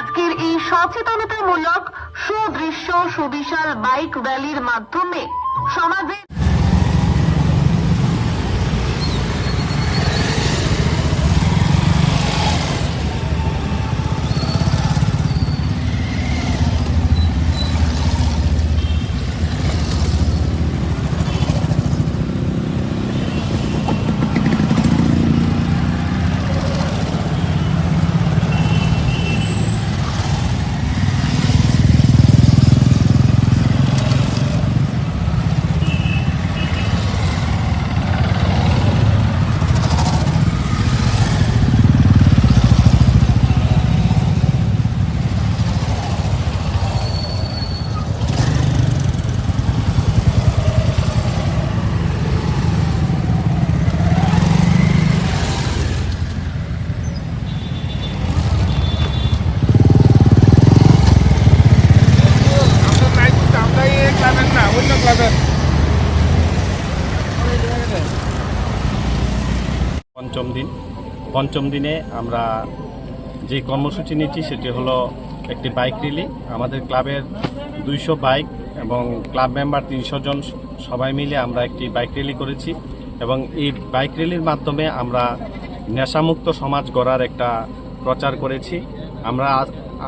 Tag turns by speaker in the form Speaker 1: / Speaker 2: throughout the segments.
Speaker 1: আজকের এই সচেতনতামূলক সুদৃশ্য সুবিশাল বাইক র্যালির মাধ্যমে সমাজের
Speaker 2: আমরা নাই বুঝতে আমরা এই ক্লাবের না অন্য ক্লাবের
Speaker 3: পঞ্চম দিন। পঞ্চম দিনে আমরা যে কর্মসূচি নিচ্ছি সেটি হলো একটি বাইক র্যালি। আমাদের ক্লাবের দুইশো বাইক এবং ক্লাব মেম্বার তিনশো জন সবাই মিলে আমরা একটি বাইক র্যালি করেছি এবং এই বাইক র্যালির মাধ্যমে আমরা নেশামুক্ত সমাজ গড়ার একটা প্রচার করেছি। আমরা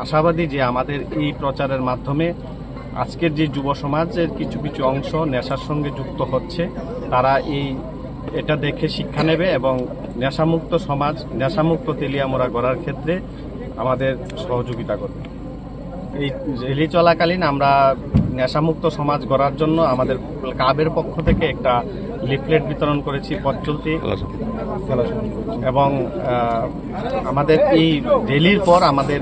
Speaker 3: আশাবাদী যে আমাদের এই প্রচারের মাধ্যমে আজকের যে যুব সমাজের কিছু কিছু অংশ নেশার সঙ্গে যুক্ত হচ্ছে, তারা এই, এটা দেখে শিক্ষা নেবে এবং নেশামুক্ত সমাজ নেশামুক্ত তেলিয়ামোড়া গড়ার ক্ষেত্রে আমাদের সহযোগিতা করবে। এই রেলি চলাকালীন আমরা নেশামুক্ত সমাজ গড়ার জন্য আমাদের ক্লাবের পক্ষ থেকে একটা লিফলেট বিতরণ করেছি পথ চলতি। এবং আমাদের এই রেলির পর আমাদের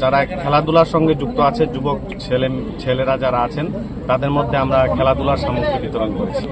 Speaker 3: যারা খেলাধুলার সঙ্গে যুক্ত আছে যুবক ছেলে ছেলেরা যারা আছেন তাদের মধ্যে আমরা খেলাধুলার সামগ্রী বিতরণ করেছি।